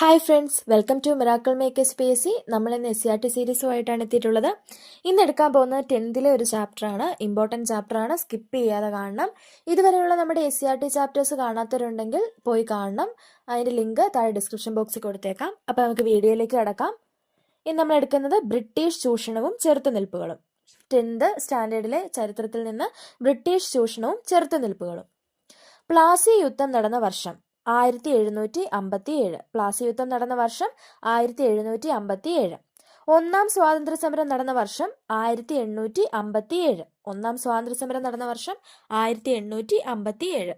Hi friends welcome to miracle makers P S C നമ്മൾ ഇന്ന് S C R T സീരീസുമായിട്ടാണ് എത്തിയിട്ടുള്ളത്. ഇന്ന് എടുക്കാൻ പോകുന്നത് ടെൻത്തിലെ ഒരു ചാപ്റ്ററാണ് ഇമ്പോർട്ടന്റ് ചാപ്റ്ററാണ് സ്കിപ്പ് ചെയ്യാതെ കാണണം. ഇതുവരെയുള്ള നമ്മുടെ S C R T chapters കാണാത്തവരുണ്ടെങ്കിൽ പോയി കാണണം. അതിന്റെ ലിങ്ക് താഴെ ഡിസ്ക്രിപ്ഷൻ ബോക്സിൽ കൊടുത്തേക്കാം. അപ്പോൾ നമുക്ക് വീഡിയോയിലേക്ക് കിടക്കാം. ഇന്ന് നമ്മൾ എടുക്കുന്നത് ബ്രിട്ടീഷ് ചൂഷണവും ചെറുത്തുനിൽപ്പുകളും. ടെൻത്ത് സ്റ്റാൻഡേർഡിലെ ചരിത്രത്തിൽ നിന്ന് ബ്രിട്ടീഷ് ചൂഷണവും ചെറുത്തുനിൽപ്പുകളും. പ്ലാസി യുദ്ധം നടന്ന വർഷം. ആയിരത്തി എഴുന്നൂറ്റി അമ്പത്തി ഏഴ് പ്ലാസി യുദ്ധം നടന്ന വർഷം ആയിരത്തി എഴുന്നൂറ്റി അമ്പത്തി ഏഴ് ഒന്നാം സ്വാതന്ത്ര്യ സമരം നടന്ന വർഷം ആയിരത്തി എണ്ണൂറ്റി അമ്പത്തി ഏഴ് ഒന്നാം സ്വാതന്ത്ര്യ സമരം നടന്ന വർഷം ആയിരത്തി എണ്ണൂറ്റി അമ്പത്തി ഏഴ്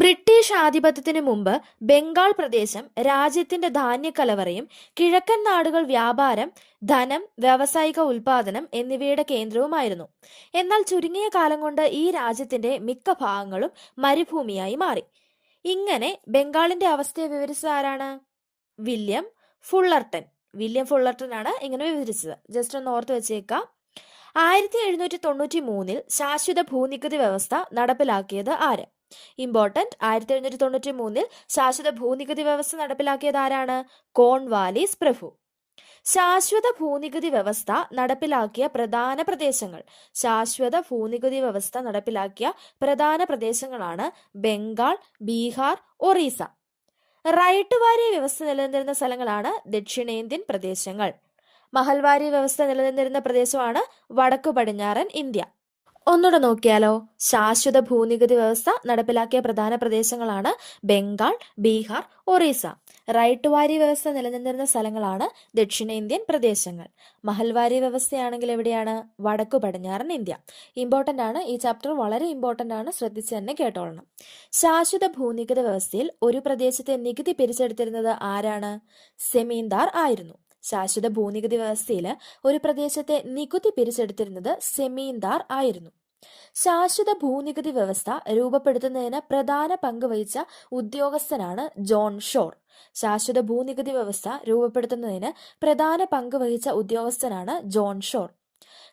ബ്രിട്ടീഷ് ആധിപത്യത്തിന് മുമ്പ് ബംഗാൾ പ്രദേശം രാജ്യത്തിന്റെ ധാന്യക്കലവറയും കിഴക്കൻ നാടുകൾ വ്യാപാരം ധനം വ്യാവസായിക ഉൽപാദനം എന്നിവയുടെ കേന്ദ്രവുമായിരുന്നു. എന്നാൽ ചുരുങ്ങിയ കാലം കൊണ്ട് ഈ രാജ്യത്തിന്റെ മിക്ക ഭാഗങ്ങളും മരുഭൂമിയായി മാറി. ഇങ്ങനെ ബംഗാളിന്റെ അവസ്ഥയെ വിവരിച്ചത് ആരാണ്? വില്യം ഫുള്ളർട്ടൻ. വില്യം ഫുള്ളർട്ടൻ ആണ് ഇങ്ങനെ വിവരിച്ചത്. ജസ്റ്റ് ഒന്ന് ഓർത്ത് വെച്ചേക്കാം. ആയിരത്തി എഴുന്നൂറ്റി തൊണ്ണൂറ്റി മൂന്നിൽ ശാശ്വത ഭൂനികുതി വ്യവസ്ഥ നടപ്പിലാക്കിയത് ആര്? ഇമ്പോർട്ടന്റ് ആയിരത്തി എഴുന്നൂറ്റി തൊണ്ണൂറ്റി മൂന്നിൽ ശാശ്വത ഭൂനികുതി വ്യവസ്ഥ നടപ്പിലാക്കിയത് ആരാണ്? കോൺവാലിസ് പ്രഭു. ശാശ്വത ഭൂനികുതി വ്യവസ്ഥ നടപ്പിലാക്കിയ പ്രധാന പ്രദേശങ്ങൾ. ശാശ്വത ഭൂനികുതി വ്യവസ്ഥ നടപ്പിലാക്കിയ പ്രധാന പ്രദേശങ്ങളാണ് ബംഗാൾ ബീഹാർ ഒറീസ. റൈറ്റ് വാരി വ്യവസ്ഥ നിലനിന്നിരുന്ന സ്ഥലങ്ങളാണ് ദക്ഷിണേന്ത്യൻ പ്രദേശങ്ങൾ. മഹൽവാരി വ്യവസ്ഥ നിലനിന്നിരുന്ന പ്രദേശമാണ് വടക്കു പടിഞ്ഞാറൻ ഇന്ത്യ. ഒന്നുകൂടെ നോക്കിയാലോ ശാശ്വത ഭൂനികുതി വ്യവസ്ഥ നടപ്പിലാക്കിയ പ്രധാന പ്രദേശങ്ങളാണ് ബംഗാൾ ബീഹാർ ഒറീസ. റൈറ്റ് വാരി വ്യവസ്ഥ നിലനിന്നിരുന്ന സ്ഥലങ്ങളാണ് ദക്ഷിണേന്ത്യൻ പ്രദേശങ്ങൾ. മഹൽവാരി വ്യവസ്ഥയാണെങ്കിൽ എവിടെയാണ്? വടക്കു പടിഞ്ഞാറൻ ഇന്ത്യ. ഇമ്പോർട്ടന്റ് ആണ്. ഈ ചാപ്റ്റർ വളരെ ഇമ്പോർട്ടന്റ് ആണ്. ശ്രദ്ധിച്ച് തന്നെ കേട്ടോളണം. ശാശ്വത ഭൂനികത വ്യവസ്ഥയിൽ ഒരു പ്രദേശത്തെ നികുതി പിരിച്ചെടുത്തിരുന്നത് ആരാണ്? സെമീന്ദാർ ആയിരുന്നു. ശാശ്വത ഭൂനികുതി വ്യവസ്ഥയിൽ ഒരു പ്രദേശത്തെ നികുതി പിരിച്ചെടുത്തിരുന്നത് സെമീന്ദാർ ആയിരുന്നു. ശാശ്വത ഭൂനികുതി വ്യവസ്ഥ രൂപപ്പെടുത്തുന്നതിന് പ്രധാന പങ്ക് വഹിച്ച ഉദ്യോഗസ്ഥനാണ് ജോൺ ഷോർ. ശാശ്വത ഭൂനികുതി വ്യവസ്ഥ രൂപപ്പെടുത്തുന്നതിന് പ്രധാന പങ്ക് വഹിച്ച ഉദ്യോഗസ്ഥനാണ് ജോൺ ഷോർ.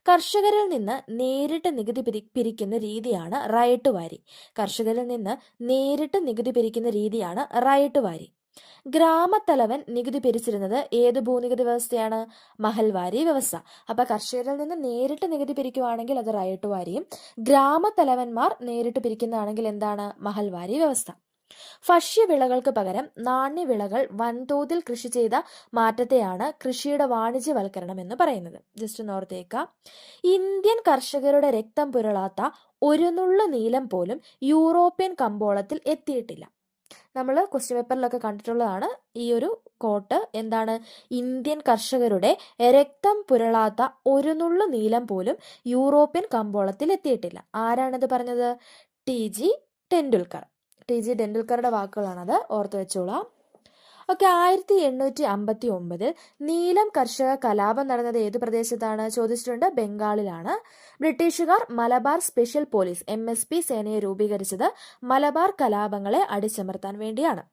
കർഷകരിൽ നിന്ന് നേരിട്ട് നികുതി പിരി പിരിക്കുന്ന രീതിയാണ് റയട്ട് വാരി. കർഷകരിൽ നിന്ന് നേരിട്ട് നികുതി പിരിക്കുന്ന രീതിയാണ് റയട്ട് വാരി. ഗ്രാമത്തലവൻ നികുതി പിരിച്ചിരുന്നത് ഏത് ഭൂനികുതി വ്യവസ്ഥയാണ്? മഹൽവാരി വ്യവസ്ഥ. അപ്പൊ കർഷകരിൽ നിന്ന് നേരിട്ട് നികുതി പിരിക്കുവാണെങ്കിൽ അത് റയട്ട് വാരിയും ഗ്രാമത്തലവന്മാർ നേരിട്ട് പിരിക്കുന്നതാണെങ്കിൽ എന്താണ്? മഹൽവാരി വ്യവസ്ഥ. ഭക്ഷ്യവിളകൾക്ക് പകരം നാണ്യവിളകൾ വൻതോതിൽ കൃഷി ചെയ്ത മാറ്റത്തെയാണ് കൃഷിയുടെ വാണിജ്യവൽക്കരണം എന്ന് പറയുന്നത്. ജസ്റ്റ് നോർത്തേക്ക ഇന്ത്യൻ കർഷകരുടെ രക്തം പുരളാത്ത ഒരു നുള്ളു നീലം പോലും യൂറോപ്യൻ കമ്പോളത്തിൽ എത്തിയിട്ടില്ല. നമ്മൾ ക്വസ്റ്റ്യൻ പേപ്പറിലൊക്കെ കണ്ടിട്ടുള്ളതാണ്. ഈ ഒരു കോട്ട് എന്താണ്? ഇന്ത്യൻ കർഷകരുടെ രക്തം പുരളാത്ത ഒരു നുള്ളു നീലം പോലും യൂറോപ്യൻ കമ്പോളത്തിൽ എത്തിയിട്ടില്ല. ആരാണിത് പറഞ്ഞത്? T G Tendulkar. T G ടെണ്ടുൽക്കറുടെ വാക്കുകളാണത്. ഓർത്തു വെച്ചോളാം. ഓക്കെ ആയിരത്തി എണ്ണൂറ്റി അമ്പത്തി ഒമ്പതിൽ നീലം കർഷക കലാപം നടന്നത് ഏത് പ്രദേശത്താണ് ചോദിച്ചിട്ടുണ്ട്. ബംഗാളിലാണ്. ബ്രിട്ടീഷുകാർ Malabar special police M S P സേനയെ രൂപീകരിച്ചത് മലബാർ കലാപങ്ങളെ അടിച്ചമർത്താൻ വേണ്ടിയാണ്.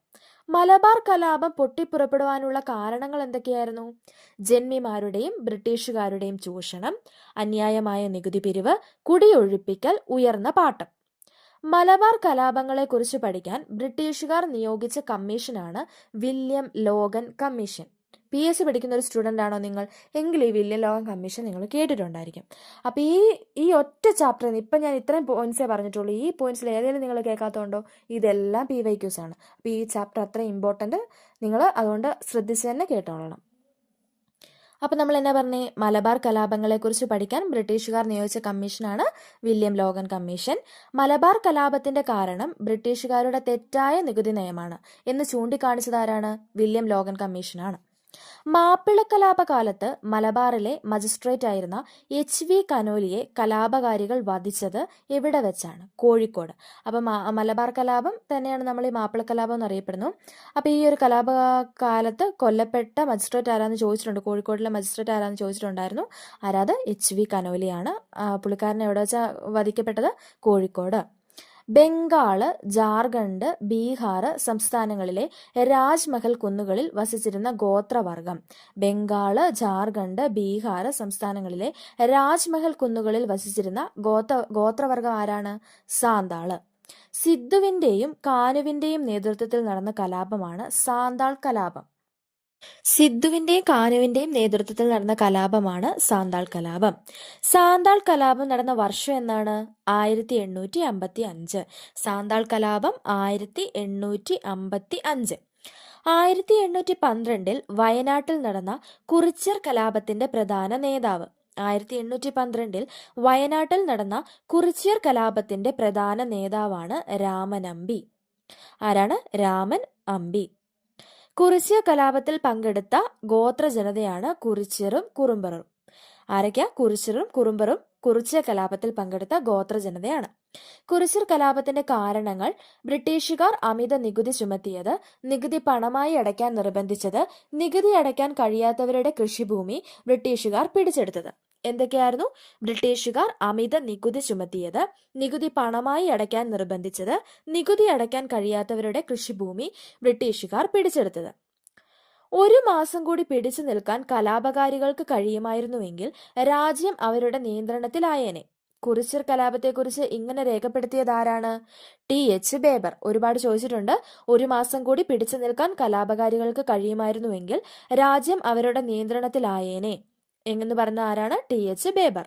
മലബാർ കലാപം പൊട്ടിപ്പുറപ്പെടുവാനുള്ള കാരണങ്ങൾ എന്തൊക്കെയായിരുന്നു? ജന്മിമാരുടെയും ബ്രിട്ടീഷുകാരുടെയും ചൂഷണം അന്യായമായ നികുതി പിരിവ് കുടിയൊഴിപ്പിക്കൽ ഉയർന്ന പാട്ടം. മലബാർ കലാപങ്ങളെക്കുറിച്ച് പഠിക്കാൻ ബ്രിട്ടീഷുകാർ നിയോഗിച്ച കമ്മീഷനാണ് William Logan commission. P S C പഠിക്കുന്ന ഒരു സ്റ്റുഡന്റ് ആണോ നിങ്ങൾ? എങ്കിൽ ഈ വില്യം ലോഗൻ കമ്മീഷൻ നിങ്ങൾ കേട്ടിട്ടുണ്ടായിരിക്കും. അപ്പോൾ ഈ ഈ ഒറ്റ ചാപ്റ്ററിൽ ഇപ്പം ഞാൻ ഇത്രയും പോയിന്റ്സേ പറഞ്ഞിട്ടുള്ളൂ. ഈ പോയിന്റ്സിൽ ഏതെങ്കിലും നിങ്ങൾ കേൾക്കാത്തതുകൊണ്ടോ ഇതെല്ലാം പി വൈ ക്യൂസ് ആണ്. അപ്പോൾ ഈ ചാപ്റ്റർ അത്ര ഇമ്പോർട്ടന്റ് നിങ്ങൾ അതുകൊണ്ട് ശ്രദ്ധിച്ച് തന്നെ കേട്ടോളണം. അപ്പോൾ നമ്മൾ എന്നാ പറഞ്ഞേ? മലബാർ കലാപങ്ങളെക്കുറിച്ച് പഠിക്കാൻ ബ്രിട്ടീഷുകാർ നിയോഗിച്ച കമ്മീഷനാണ് വില്യം ലോഗൻ കമ്മീഷൻ. മലബാർ കലാപത്തിന്റെ കാരണം ബ്രിട്ടീഷുകാരുടെ തെറ്റായ നികുതി നയമാണ്. എന്ന് ചൂണ്ടിക്കാണിച്ചതാരാണ് വില്യം ലോഗൻ കമ്മീഷനാണ്. മാപ്പിള കലാപകാലത്ത് മലബാറിലെ മജിസ്ട്രേറ്റ് ആയിരുന്ന എച്ച് വി കനോലിയെ കലാപകാരികൾ വധിച്ചത് എവിടെ വെച്ചാണ്? കോഴിക്കോട്. അപ്പം മലബാർ കലാപം തന്നെയാണ് നമ്മൾ ഈ മാപ്പിള കലാപം എന്ന് അറിയപ്പെടുന്നു. അപ്പോൾ ഈ ഒരു കലാപകാലത്ത് കൊല്ലപ്പെട്ട മജിസ്ട്രേറ്റ് ആരാന്ന് ചോദിച്ചിട്ടുണ്ട്? കോഴിക്കോടിലെ മജിസ്ട്രേറ്റ് ആരാന്ന് ചോദിച്ചിട്ടുണ്ടായിരുന്നു? ആരാത്? എച്ച് വി കനോലിയാണ്. പുള്ളിക്കാരൻ എവിടെ വെച്ചാൽ വധിക്കപ്പെട്ടത്? കോഴിക്കോട്. ബംഗാൾ ജാർഖണ്ഡ് ബീഹാർ സംസ്ഥാനങ്ങളിലെ രാജ്മഹൽ കുന്നുകളിൽ വസിച്ചിരുന്ന ഗോത്രവർഗം. ബംഗാൾ ജാർഖണ്ഡ് ബീഹാർ സംസ്ഥാനങ്ങളിലെ രാജ്മഹൽ കുന്നുകളിൽ വസിച്ചിരുന്ന ഗോത്ര ഗോത്രവർഗം ആരാണ്? സാന്താൾ. സിദ്ധുവിന്റെയും കാനുവിന്റെയും നേതൃത്വത്തിൽ നടന്ന കലാപമാണ് സാന്താൾ കലാപം. സിദ്ധുവിന്റെയും കാനുവിന്റെയും നേതൃത്വത്തിൽ നടന്ന കലാപമാണ് സാന്താൾ കലാപം. സാന്താൾ കലാപം നടന്ന വർഷം എന്നാണ്? ആയിരത്തി എണ്ണൂറ്റി അമ്പത്തി അഞ്ച് സാന്താൾ കലാപം ആയിരത്തി എണ്ണൂറ്റി അമ്പത്തി അഞ്ച് ആയിരത്തി എണ്ണൂറ്റി പന്ത്രണ്ടിൽ വയനാട്ടിൽ നടന്ന കുറിച്യർ കലാപത്തിന്റെ പ്രധാന നേതാവ്. ആയിരത്തി എണ്ണൂറ്റി പന്ത്രണ്ടിൽ വയനാട്ടിൽ നടന്ന കുറിച്യർ കലാപത്തിന്റെ പ്രധാന നേതാവാണ് രാമൻ അമ്പി. ആരാണ്? രാമൻ അമ്പി. കുറിച്യ കലാപത്തിൽ പങ്കെടുത്ത ഗോത്ര ജനതയാണ് കുറിച്യറും കുറുമ്പറും. ആരൊക്കെയാ? കുറിച്യറും കുറുമ്പറും കുറിച്യ കലാപത്തിൽ പങ്കെടുത്ത ഗോത്ര ജനതയാണ് കുറിച്യർ കലാപത്തിന്റെ കാരണങ്ങൾ ബ്രിട്ടീഷുകാർ അമിത നികുതി ചുമത്തിയത് നികുതി പണമായി അടയ്ക്കാൻ നിർബന്ധിച്ചത് നികുതി അടയ്ക്കാൻ കഴിയാത്തവരുടെ കൃഷിഭൂമി ബ്രിട്ടീഷുകാർ പിടിച്ചെടുത്തത്. എന്തൊക്കെയായിരുന്നു? ബ്രിട്ടീഷുകാർ അമിത നികുതി ചുമത്തിയത് നികുതി പണമായി അടയ്ക്കാൻ നിർബന്ധിച്ചത് നികുതി അടയ്ക്കാൻ കഴിയാത്തവരുടെ കൃഷിഭൂമി ബ്രിട്ടീഷുകാർ പിടിച്ചെടുത്തത്. ഒരു മാസം കൂടി പിടിച്ചു നിൽക്കാൻ കലാപകാരികൾക്ക് കഴിയുമായിരുന്നുവെങ്കിൽ രാജ്യം അവരുടെ നിയന്ത്രണത്തിലായേനെ. കുറിച്യർ കലാപത്തെക്കുറിച്ച് ഇങ്ങനെ രേഖപ്പെടുത്തിയത് ആരാണ്? ടി. എച്ച്. ബേബർ. ഒരുപാട് ചോദിച്ചിട്ടുണ്ട്. ഒരു മാസം കൂടി പിടിച്ചു നിൽക്കാൻ കലാപകാരികൾക്ക് കഴിയുമായിരുന്നുവെങ്കിൽ രാജ്യം അവരുടെ നിയന്ത്രണത്തിലായേനെ. എങ്ങനെ പറഞ്ഞ ആരാണ്? ടി. എച്ച്. ബേബർ.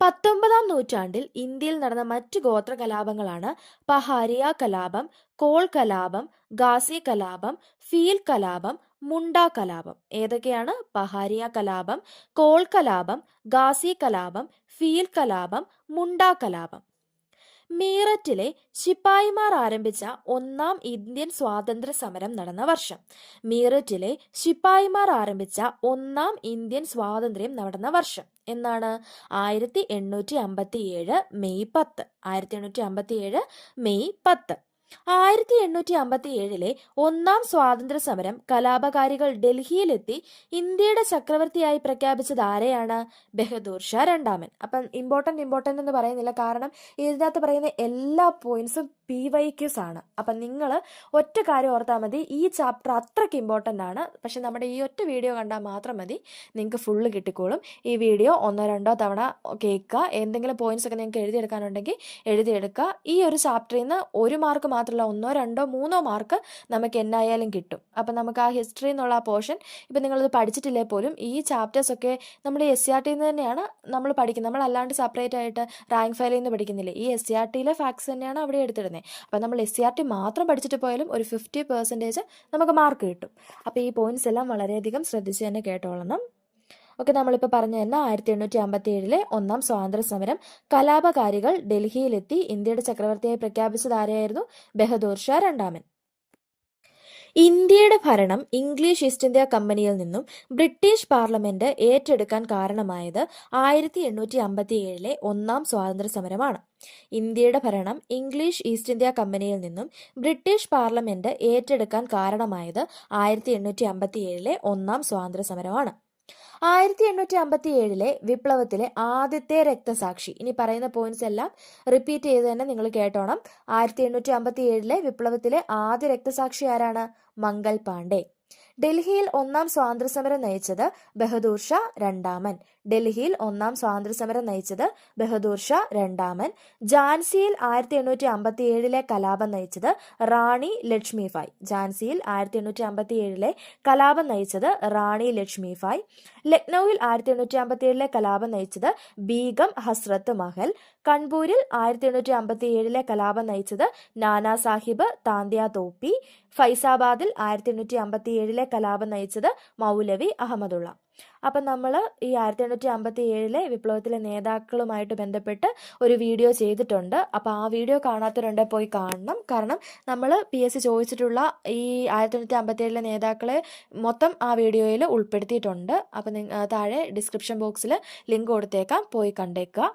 പത്തൊമ്പതാം നൂറ്റാണ്ടിൽ ഇന്ത്യയിൽ നടന്ന മറ്റ് ഗോത്ര കലാപങ്ങളാണ് പഹാരിയ കലാപം കോൾ കലാപം ഗാസി കലാപം ഫീൽ കലാപം മുണ്ട കലാപം. ഏതൊക്കെയാണ്? പഹാരിയ കലാപം കോൾ കലാപം ഗാസി കലാപം ഫീൽ കലാപം മുണ്ട കലാപം. മീററ്റിലെ ശിപ്പായിമാർ ആരംഭിച്ച ഒന്നാം ഇന്ത്യൻ സ്വാതന്ത്ര്യ സമരം നടന്ന വർഷം. മീററ്റിലെ ശിപ്പായിമാർ ആരംഭിച്ച ഒന്നാം ഇന്ത്യൻ സ്വാതന്ത്ര്യം നടന്ന വർഷം എന്നാണ് ആയിരത്തി എണ്ണൂറ്റി അമ്പത്തി ഏഴ് മെയ് പത്ത്. ആയിരത്തി എണ്ണൂറ്റി അമ്പത്തി ഏഴ് മെയ് പത്ത്. ആയിരത്തി എണ്ണൂറ്റി അമ്പത്തി ഏഴിലെ ഒന്നാം സ്വാതന്ത്ര്യ സമരം കലാപകാരികൾ ഡൽഹിയിലെത്തി ഇന്ത്യയുടെ ചക്രവർത്തിയായി പ്രഖ്യാപിച്ചത് ആരെയാണ്? ബഹദൂർ ഷാ രണ്ടാമൻ. അപ്പം ഇമ്പോർട്ടന്റ് ഇമ്പോർട്ടന്റ് എന്ന് പറയുന്നില്ല. കാരണം ഇതിനകത്ത് പറയുന്ന എല്ലാ പോയിന്റ്സും പി വൈ ക്യൂസ് ആണ്. അപ്പം നിങ്ങൾ ഒറ്റ കാര്യം ഓർത്താൽ മതി. ഈ ചാപ്റ്റർ അത്രയ്ക്ക് ഇമ്പോർട്ടന്റ് ആണ്. പക്ഷെ നമ്മുടെ ഈ ഒറ്റ വീഡിയോ കണ്ടാൽ മാത്രം മതി. നിങ്ങൾക്ക് ഫുള്ള് കിട്ടിക്കോളും. ഈ വീഡിയോ ഒന്നോ രണ്ടോ തവണ കേൾക്കുക. എന്തെങ്കിലും പോയിന്റ്സ് ഒക്കെ നിങ്ങൾക്ക് എഴുതിയെടുക്കാനുണ്ടെങ്കിൽ എഴുതിയെടുക്കുക. ഈ ഒരു ചാപ്റ്ററിൽ നിന്ന് ഒരു മാർക്ക് മാത്രമല്ല ഒന്നോ രണ്ടോ മൂന്നോ മാർക്ക് നമുക്ക് എന്നായാലും കിട്ടും. അപ്പം നമുക്ക് ആ ഹിസ്റ്ററി എന്നുള്ള ആ പോർഷൻ ഇപ്പം നിങ്ങളത് പഠിച്ചിട്ടില്ലേ പോലും ഈ ചാപ്റ്റേഴ്സ് ഒക്കെ നമ്മൾ എസ് സി ആർ ടിയിൽ നിന്ന് തന്നെയാണ് നമ്മൾ പഠിക്കുന്നത്. നമ്മൾ അല്ലാണ്ട് സെപ്പറേറ്റ് ആയിട്ട് റാങ്ക് ഫയലിൽ നിന്ന് പഠിക്കുന്നില്ല. ഈ എസ് സി ആർ ടിയിലെ ഫാക്സ് തന്നെയാണ് അവിടെ എടുത്തിടുന്നത്. അപ്പം നമ്മൾ എസ് സി ആർ ടി മാത്രം പഠിച്ചിട്ട് പോയാലും ഒരു ഫിഫ്റ്റി പെർസെന്റേജ് നമുക്ക് മാർക്ക് കിട്ടും. അപ്പോൾ ഈ പോയിന്റ്സ് എല്ലാം വളരെയധികം ശ്രദ്ധിച്ച് തന്നെ കേട്ടോളണം. ഓക്കെ നമ്മളിപ്പോൾ പറഞ്ഞു തന്നെ ആയിരത്തി എണ്ണൂറ്റി അമ്പത്തി ഏഴിലെ ഒന്നാം സ്വാതന്ത്ര്യ സമരം കലാപകാരികൾ ഡൽഹിയിലെത്തി ഇന്ത്യയുടെ ചക്രവർത്തിയായി പ്രഖ്യാപിച്ചത് ആരെയായിരുന്നു? ബഹദൂർ ഷാ രണ്ടാമൻ. ഇന്ത്യയുടെ ഭരണം ഇംഗ്ലീഷ് ഈസ്റ്റ് ഇന്ത്യ കമ്പനിയിൽ നിന്നും ബ്രിട്ടീഷ് പാർലമെന്റ് ഏറ്റെടുക്കാൻ കാരണമായത് ആയിരത്തി എണ്ണൂറ്റി അമ്പത്തി ഏഴിലെ ഒന്നാം സ്വാതന്ത്ര്യ സമരമാണ് ഇന്ത്യയുടെ ഭരണം ഇംഗ്ലീഷ് ഈസ്റ്റ് ഇന്ത്യ കമ്പനിയിൽ നിന്നും ബ്രിട്ടീഷ് പാർലമെന്റ് ഏറ്റെടുക്കാൻ കാരണമായത് ആയിരത്തി എണ്ണൂറ്റി അമ്പത്തി ഏഴിലെ ഒന്നാം സ്വാതന്ത്ര്യ സമരമാണ് ആയിരത്തി എണ്ണൂറ്റി അമ്പത്തി ഏഴിലെ വിപ്ലവത്തിലെ ആദ്യത്തെ രക്തസാക്ഷി. ഇനി പറയുന്ന പോയിന്റ്സ് എല്ലാം റിപ്പീറ്റ് ചെയ്ത് തന്നെ നിങ്ങൾ കേട്ടോണം. ആയിരത്തി എണ്ണൂറ്റി അമ്പത്തി ഏഴിലെ വിപ്ലവത്തിലെ ആദ്യ രക്തസാക്ഷി ആരാണ്? മംഗൽ പാണ്ഡെ. ഡൽഹിയിൽ ഒന്നാം സ്വാതന്ത്ര്യസമരം നയിച്ചത് ബഹദൂർ ഷാ രണ്ടാമൻ. ഡൽഹിയിൽ ഒന്നാം സ്വാതന്ത്ര്യസമരം നയിച്ചത് ബഹദൂർ ഷാ രണ്ടാമൻ. ജാൻസിയിൽ ആയിരത്തി എണ്ണൂറ്റി അമ്പത്തി ഏഴിലെ കലാപം നയിച്ചത് റാണി ലക്ഷ്മിഫായ്. ജാൻസിയിൽ ആയിരത്തി എണ്ണൂറ്റി അമ്പത്തി ഏഴിലെ കലാപം നയിച്ചത് റാണി ലക്ഷ്മിഫായ്. ലക്നൌവിൽ ആയിരത്തി എണ്ണൂറ്റി അമ്പത്തി ഏഴിലെ കലാപം നയിച്ചത് ബീഗം ഹസ്രത്ത് മഹൽ. കൺപൂരിൽ ആയിരത്തി എണ്ണൂറ്റി അമ്പത്തി ഏഴിലെ കലാപം നയിച്ചത് നാനാ സാഹിബ് താന്ത്യ തോപ്പി. ഫൈസാബാദിൽ ആയിരത്തി എണ്ണൂറ്റി അമ്പത്തി ഏഴിലെ കലാപം നയിച്ചത് മൗലവി അഹമ്മദുള്ള. അപ്പം നമ്മൾ ഈ ആയിരത്തി എണ്ണൂറ്റി അമ്പത്തി ഏഴിലെ വിപ്ലവത്തിലെ നേതാക്കളുമായിട്ട് ബന്ധപ്പെട്ട് ഒരു വീഡിയോ ചെയ്തിട്ടുണ്ട്. അപ്പോൾ ആ വീഡിയോ കാണാത്തവരുണ്ടെ പോയി കാണണം. കാരണം നമ്മൾ പി എസ് സി ചോദിച്ചിട്ടുള്ള ഈ ആയിരത്തി എണ്ണൂറ്റി അമ്പത്തി ഏഴിലെ നേതാക്കളെ മൊത്തം ആ വീഡിയോയിൽ ഉൾപ്പെടുത്തിയിട്ടുണ്ട്. അപ്പം താഴെ ഡിസ്ക്രിപ്ഷൻ ബോക്സിൽ ലിങ്ക് കൊടുത്തേക്കാം. പോയി കണ്ടേക്കുക.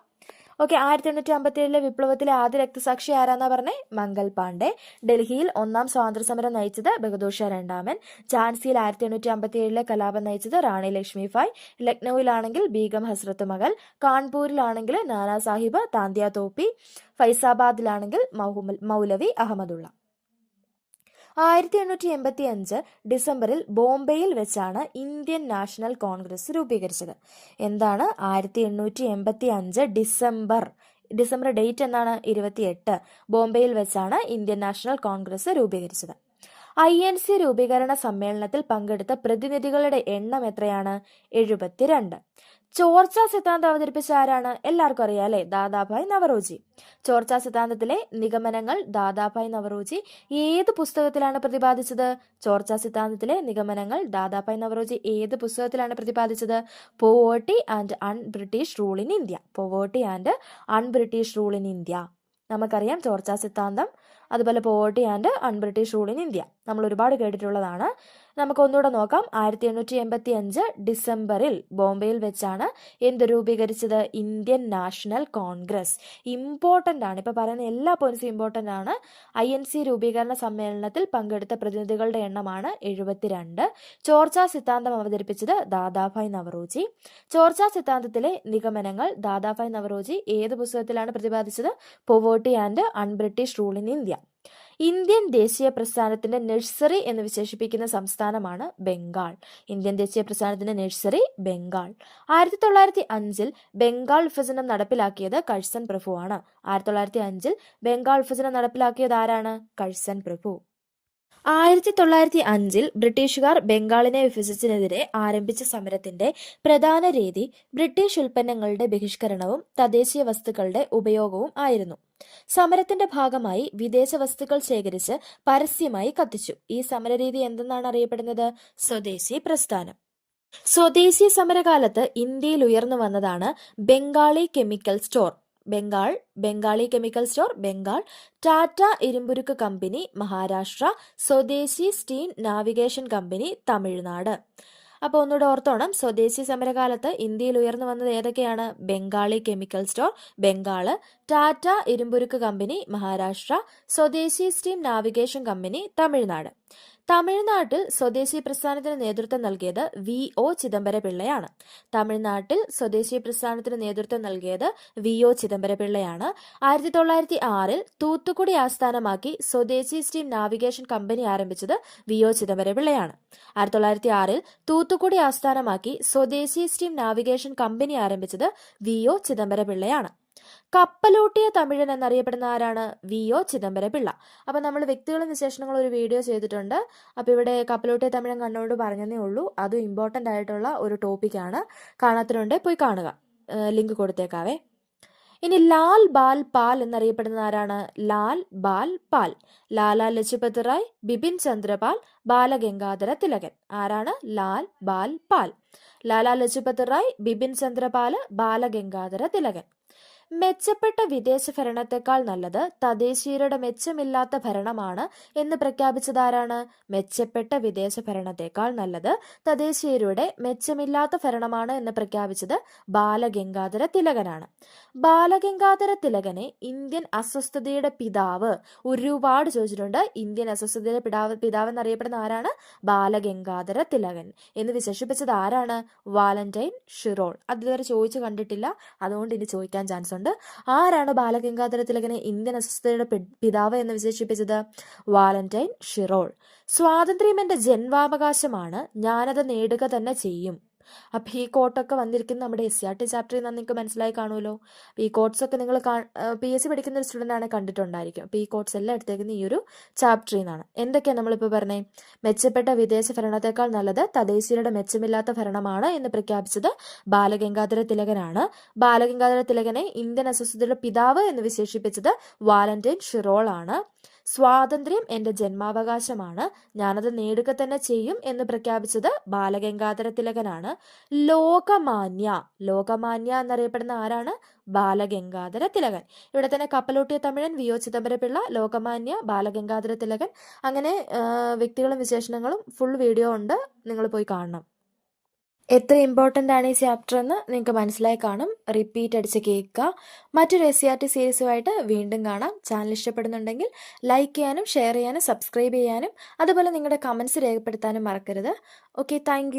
ഓക്കെ ആയിരത്തി എണ്ണൂറ്റി അമ്പത്തി ഏഴിലെ വിപ്ലവത്തിലെ ആദ്യ രക്തസാക്ഷി ആരാന്നാ പറഞ്ഞേ? മംഗൽ പാണ്ഡെ. ഡൽഹിയിൽ ഒന്നാം സ്വാതന്ത്ര്യ സമരം നയിച്ചത് ബഹദൂർ ഷാ രണ്ടാമൻ. ഝാൻസിയിൽ ആയിരത്തി എണ്ണൂറ്റി അമ്പത്തി ഏഴിലെ കലാപം നയിച്ചത് റാണി ലക്ഷ്മി ഫായ് ലക്നൌവിലാണെങ്കിൽ ബീഗം ഹസ്രത്ത് മകൾ. കാൺപൂരിലാണെങ്കിൽ നാനാ സാഹിബ് താന്ത്യ തോപ്പി. ഫൈസാബാദിലാണെങ്കിൽ മൗലവി അഹമ്മദുള്ള. ആയിരത്തി എണ്ണൂറ്റി എൺപത്തി അഞ്ച് ഡിസംബറിൽ ബോംബെയിൽ വെച്ചാണ് ഇന്ത്യൻ നാഷണൽ കോൺഗ്രസ് രൂപീകരിച്ചത്. എന്താണ് ആയിരത്തി എണ്ണൂറ്റി എൺപത്തി അഞ്ച് ഡിസംബർ? ഡിസംബർ ഡേറ്റ് എന്നാണ് ഇരുപത്തിയെട്ട്. ബോംബെയിൽ വെച്ചാണ് ഇന്ത്യൻ നാഷണൽ കോൺഗ്രസ് രൂപീകരിച്ചത്. ഐ എൻ സി രൂപീകരണ സമ്മേളനത്തിൽ പങ്കെടുത്ത പ്രതിനിധികളുടെ എണ്ണം എത്രയാണ്? എഴുപത്തിരണ്ട്. ചോർച്ച സിദ്ധാന്തം അവതരിപ്പിച്ച ആരാണ്? എല്ലാവർക്കും അറിയാം അല്ലേ ദാദാഭായ് നവറോജി. ചോർച്ച സിദ്ധാന്തത്തിലെ നിഗമനങ്ങൾ ദാദാഭായ് നവറോജി ഏത് പുസ്തകത്തിലാണ് പ്രതിപാദിച്ചത്? ചോർച്ച സിദ്ധാന്തത്തിലെ നിഗമനങ്ങൾ ദാദാഭായ് നവറോജി ഏത് പുസ്തകത്തിലാണ് പ്രതിപാദിച്ചത്? Poverty and unBritish rule in India. Poverty and unBritish rule in India. നമുക്കറിയാം ചോർച്ച സിദ്ധാന്തം അതുപോലെ poverty and unBritish rule in India. നമ്മൾ ഒരുപാട് കേട്ടിട്ടുള്ളതാണ്. നമുക്ക് ഒന്നുകൂടെ നോക്കാം. ആയിരത്തി എണ്ണൂറ്റി എൺപത്തി അഞ്ച് ഡിസംബറിൽ ബോംബെയിൽ വെച്ചാണ് എന്ത് രൂപീകരിച്ചത്? Indian national Congress. ഇമ്പോർട്ടന്റ് ആണ്. ഇപ്പോൾ പറയുന്ന എല്ലാ പോയിന്റ്സും ഇമ്പോർട്ടന്റ് ആണ്. ഐ എൻ സി രൂപീകരണ സമ്മേളനത്തിൽ പങ്കെടുത്ത പ്രതിനിധികളുടെ എണ്ണമാണ് എഴുപത്തിരണ്ട്. ചോർച്ച സിദ്ധാന്തം അവതരിപ്പിച്ചത് ദാദാഭായ് നവറോജി. ചോർച്ച സിദ്ധാന്തത്തിലെ നിഗമനങ്ങൾ ദാദാഭായ് നവറോജി ഏത് പുസ്തകത്തിലാണ് പ്രതിപാദിച്ചത്? Poverty and unBritish rule in India Indian ദേശീയ പ്രസ്ഥാനത്തിന്റെ നഴ്സറി എന്ന് വിശേഷിപ്പിക്കുന്ന സംസ്ഥാനമാണ് ബംഗാൾ. ഇന്ത്യൻ ദേശീയ പ്രസ്ഥാനത്തിന്റെ നഴ്സറി ബംഗാൾ. ആയിരത്തി തൊള്ളായിരത്തി അഞ്ചിൽ ബംഗാൾ വിഭജനം നടപ്പിലാക്കിയത് കഴ്സൺ പ്രഭുവാണ്. ആയിരത്തി തൊള്ളായിരത്തി അഞ്ചിൽ ബംഗാൾ വിഭജനം നടപ്പിലാക്കിയത് ആരാണ്? കഴ്സൺ പ്രഭു. ആയിരത്തി തൊള്ളായിരത്തി അഞ്ചിൽ ബ്രിട്ടീഷുകാർ ബംഗാളിനെ വിഭജിച്ചതിനെതിരെ ആരംഭിച്ച സമരത്തിന്റെ പ്രധാന രീതി ബ്രിട്ടീഷ് ഉൽപ്പന്നങ്ങളുടെ ബഹിഷ്കരണവും തദ്ദേശീയ വസ്തുക്കളുടെ ഉപയോഗവും ആയിരുന്നു. സമരത്തിന്റെ ഭാഗമായി വിദേശ വസ്തുക്കൾ ശേഖരിച്ച് പരസ്യമായി കത്തിച്ചു. ഈ സമരരീതി എന്തെന്നാണ് അറിയപ്പെടുന്നത്? സ്വദേശി പ്രസ്ഥാനം. സ്വദേശി സമരകാലത്ത് ഇന്ത്യയിൽ ഉയർന്നു വന്നതാണ് Bengali chemical store. Bengal Bengali chemical store Bengal Tata ഇരുമ്പുരുക്ക് company Maharashtra Swadeshi steam navigation company Tamil Nadu. അപ്പോൾ ഒന്നുകൂടെ ഓർത്തോണം. സ്വദേശി സമരകാലത്ത് ഇന്ത്യയിൽ ഉയർന്നു വന്നത് ഏതൊക്കെയാണ്? Bengali chemical store Bengal Tata ഇരുമ്പുരുക്ക് company Maharashtra Swadeshi steam navigation company Tamil Nadu. തമിഴ്നാട്ടിൽ സ്വദേശി പ്രസ്ഥാനത്തിന് നേതൃത്വം നൽകിയത് വി ഒ ചിദംബര പിള്ളയാണ് തമിഴ്നാട്ടിൽ സ്വദേശി പ്രസ്ഥാനത്തിന് നേതൃത്വം നൽകിയത് വി ഒ ചിദംബര പിള്ളയാണ് ആയിരത്തി തൊള്ളായിരത്തി ആറിൽ തൂത്തുക്കുടി ആസ്ഥാനമാക്കി സ്വദേശി സ്റ്റീം നാവിഗേഷൻ കമ്പനി ആരംഭിച്ചത് വി ഒ ചിദംബര പിള്ളയാണ് ആയിരത്തി തൊള്ളായിരത്തി ആറിൽ തൂത്തുക്കുടി ആസ്ഥാനമാക്കി സ്വദേശി സ്റ്റീം നാവിഗേഷൻ കമ്പനി ആരംഭിച്ചത് വി ഒ ചിദംബര പിള്ളയാണ് കപ്പലോട്ടിയ തമിഴൻ എന്നറിയപ്പെടുന്ന ആരാണ്? വി. ഒ. ചിദംബര പിള്ള അപ്പം നമ്മൾ വ്യക്തികളും വിശേഷണങ്ങളും ഒരു വീഡിയോ ചെയ്തിട്ടുണ്ട്. അപ്പോൾ ഇവിടെ കപ്പലോട്ടിയ തമിഴൻ കണ്ണോട് പറഞ്ഞതേ ഉള്ളൂ. അതും ഇമ്പോർട്ടന്റ് ആയിട്ടുള്ള ഒരു ടോപ്പിക്കാണ് കാണാത്തതുണ്ട് പോയി കാണുക. ലിങ്ക് കൊടുത്തേക്കാവേ. ഇനി ലാൽ ബാൽ പാൽ എന്നറിയപ്പെടുന്ന ആരാണ്? ലാൽ ബാൽ പാൽ. ലാല ലജപത് റായ് ബിപിൻ ചന്ദ്രപാൽ ബാലഗംഗാധര തിലകൻ. ആരാണ്? ലാൽ ബാൽ പാൽ. ലാല ലജപത് റായ് ബിപിൻ ചന്ദ്രപാൽ ബാലഗംഗാധര തിലകൻ. മെച്ചപ്പെട്ട വിദേശ ഭരണത്തെക്കാൾ നല്ലത് തദ്ദേശീയരുടെ മെച്ചമില്ലാത്ത ഭരണമാണ് എന്ന് പ്രഖ്യാപിച്ചതാരാണ്? മെച്ചപ്പെട്ട വിദേശ ഭരണത്തെക്കാൾ നല്ലത് തദ്ദേശീയരുടെ മെച്ചമില്ലാത്ത ഭരണമാണ് എന്ന് പ്രഖ്യാപിച്ചത് ബാലഗംഗാധര തിലകനാണ്. ബാലഗംഗാധര തിലകനെ ഇന്ത്യൻ അസ്വസ്ഥതയുടെ പിതാവ് ഒരുപാട് ചോദിച്ചിട്ടുണ്ട്. ഇന്ത്യൻ അസ്വസ്ഥതയുടെ പിതാവ് പിതാവ് എന്നറിയപ്പെടുന്ന ആരാണ്? ബാലഗംഗാധര തിലകൻ എന്ന് വിശേഷിപ്പിച്ചത് ആരാണ്? Valentine Chirol. അതുവരെ ചോദിച്ചു കണ്ടിട്ടില്ല. അതുകൊണ്ട് ഇനി ചോദിക്കാൻ ചാൻസ് ഉണ്ട് ആരാണ് ബാലഗംഗാധര തിലകനെ ഇന്ത്യൻ അസ്വസ്ഥതയുടെ പിതാവ് എന്ന് വിശേഷിപ്പിച്ചത്? Valentine Chirol. സ്വാതന്ത്ര്യം എന്റെ ജന്മാവകാശമാണ്. ഞാനത് നേടുക തന്നെ ചെയ്യും. അപ്പം ഈ കോട്ടൊക്കെ വന്നിരിക്കുന്ന നമ്മുടെ എസ് സി ആർ ടി ചാപ്റ്ററിൽ നിന്ന് നിങ്ങൾക്ക് മനസ്സിലായി കാണുമല്ലോ. ഈ കോട്ട്സ് ഒക്കെ നിങ്ങൾ പി എസ് സി പഠിക്കുന്ന ഒരു സ്റ്റുഡന്റ് ആണ് കണ്ടിട്ടുണ്ടായിരിക്കും. അപ്പോൾ ഈ കോട്ട്സ് എല്ലാം എടുത്തേക്കുന്ന ഈ ഒരു ചാപ്റ്ററിൽ നിന്നാണ് എന്തൊക്കെയാണ് നമ്മളിപ്പോൾ പറഞ്ഞേ? മെച്ചപ്പെട്ട വിദേശ ഭരണത്തെക്കാൾ നല്ലത് തദ്ദേശീയരുടെ മെച്ചമില്ലാത്ത ഭരണമാണ് എന്ന് പ്രഖ്യാപിച്ചത് ബാലഗംഗാധര തിലകനാണ്. ബാലഗംഗാധര തിലകനെ ഇന്ത്യൻ അസ്വസ്ഥതയുടെ പിതാവ് എന്ന് വിശേഷിപ്പിച്ചത് വാലന്റൈൻ ഷിറോൾ ആണ്. സ്വാതന്ത്ര്യം എന്റെ ജന്മാവകാശമാണ്. ഞാനത് നേടുക തന്നെ ചെയ്യും എന്ന് പ്രഖ്യാപിച്ചത് ബാലഗംഗാധര തിലകനാണ് ലോകമാന്യ ലോകമാന്യ എന്നറിയപ്പെടുന്ന ആരാണ്? ബാലഗംഗാധര തിലകൻ ഇവിടെ തന്നെ കപ്പലോട്ടിയ തമിഴൻ വി ഒ ചിദംബരപിള്ള ലോകമാന്യ ബാലഗംഗാധര തിലകൻ അങ്ങനെ വ്യക്തികളും വിശേഷണങ്ങളും ഫുൾ വീഡിയോ ഉണ്ട്. നിങ്ങൾ പോയി കാണണം. എത്ര ഇമ്പോർട്ടന്റ് ആണ് ഈ ചാപ്റ്റർ എന്ന് നിങ്ങൾക്ക് മനസ്സിലായി കാണും. റിപ്പീറ്റ് അടിച്ച് കേൾക്കുക. മറ്റൊരു എസ് സി ആർ ടി സീരീസുമായിട്ട് വീണ്ടും കാണാം. ചാനൽ ഇഷ്ടപ്പെടുന്നുണ്ടെങ്കിൽ ലൈക്ക് ചെയ്യാനും ഷെയർ ചെയ്യാനും സബ്സ്ക്രൈബ് ചെയ്യാനും അതുപോലെ നിങ്ങളുടെ കമൻസ് രേഖപ്പെടുത്താനും മറക്കരുത്. Okay thank